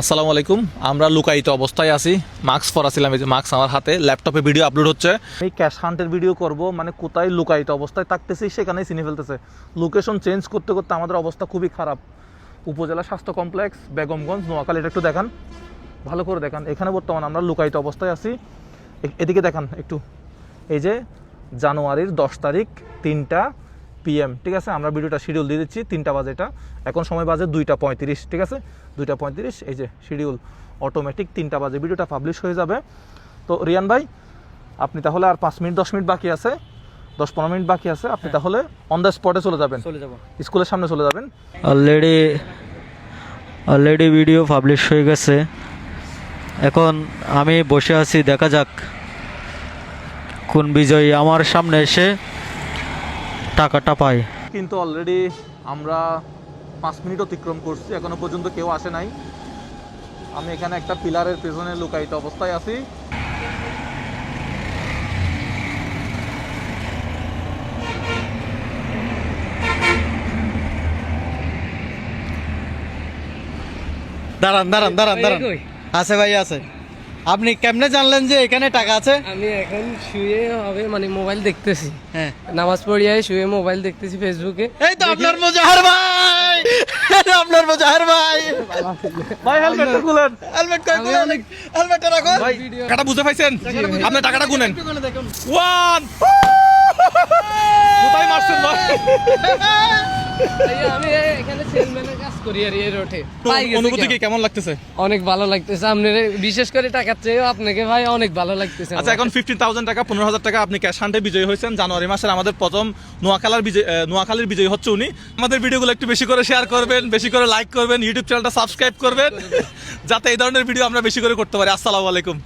আসসালামু আলাইকুম। আমরা লুকায়িত অবস্থায় আছি। মাস্ক পরাছিলাম এই যে মাস্ক আমার হাতে। ল্যাপটপে ভিডিও আপলোড হচ্ছে। আমি ক্যাশ হান্টের ভিডিও করব মানে কোথায় লুকায়িত অবস্থায় থাকতেছি সেখানেই চিনে ফেলতেছে। লোকেশন চেঞ্জ করতে করতে আমাদের অবস্থা খুবই খারাপ। উপজেলা স্বাস্থ্য কমপ্লেক্স বেগমগঞ্জ, নোয়াখালী। এটা একটু দেখান। ভালো করে দেখান। এখানে বর্তমানে আমরা লুকায়িত অবস্থায় আছি। এদিকে দেখান একটু। এই যে জানুয়ারির দশ তারিখ, তিনটা। পিএম ঠিক আছে? আমরা ভিডিওটা শিডিউল দিয়ে দিচ্ছি তিনটা বাজে এটা। এখন সময় বাজে দুইটা পঁয়ত্রিশ ঠিক আছে? দুইটা পঁয়ত্রিশ এই যে শিডিউল অটোমেটিক তিনটা বাজে ভিডিওটা পাবলিশ হয়ে যাবে। তো রিয়ান ভাই আপনি তাহলে আর পাঁচ মিনিট দশ মিনিট বাকি আছে। দশ পনেরো মিনিট বাকি আছে। আপনি তাহলে অন দ্য স্পটে চলে যাবেন। চলে যাব। স্কুলের সামনে চলে যাবেন। অলরেডি অলরেডি ভিডিও পাবলিশ হয়ে গেছে। এখন আমি বসে আছি দেখা যাক কোন বিজয়ী আমার সামনে এসে টাকাটা পাই কিন্তু অলরেডি আমরা পাঁচ মিনিট অতিক্রম করছি এখনও পর্যন্ত কেউ আসে নাই। আমি এখানে একটা পিলারের পেছনে লুকায়িত অবস্থায় আছি। দাঁড়ান দাঁড়ান দাঁড়ান দাঁড়ান। আছে ভাই আছে। আপনি কেমনে জানলেন যে এখানে টাকা আছে? আমি এখন শুয়ে হবে মানে মোবাইল দেখতেছি। হ্যাঁ। নামাজ পড়িয়ে শুয়ে মোবাইল দেখতেছি ফেসবুকে। এই তো আপনার মোজাহার ভাই! আপনার মোজাহার ভাই! ভাই হেলমেটটা খুলেন। হেলমেট কই গুলেন হেলমেটটা রাখুন। ভাই টাকাটা বুঝতে পাইছেন? আপনি টাকাটা গুনেন। ওয়ান কোথায় মারছেন ভাই? আমি এখানে সেলম্যানের কাজ করি আর এই রোডে অনুভূতি কি? কেমন? কেমন লাগতেছে? অনেক ভালো লাগতেছে আপনার বিশেষ করে টাকার চেয়েও আপনাকে ভাই অনেক ভালো লাগতেছে আচ্ছা এখন ফিফটিন থাউজেন্ড টাকা পনেরো হাজার টাকা আপনি ক্যাশ হান্টে বিজয়ী হয়েছেন। জানুয়ারি মাসের আমাদের প্রথম নোয়াখালার বিজয় নোয়াখালীর বিজয়ী হচ্ছে উনি। আমাদের ভিডিওগুলো একটু বেশি করে শেয়ার করবেন বেশি করে লাইক করবেন ইউটিউব চ্যানেলটা সাবস্ক্রাইব করবেন যাতে এই ধরনের ভিডিও আমরা বেশি করে করতে পারি। আসসালামু আলাইকুম।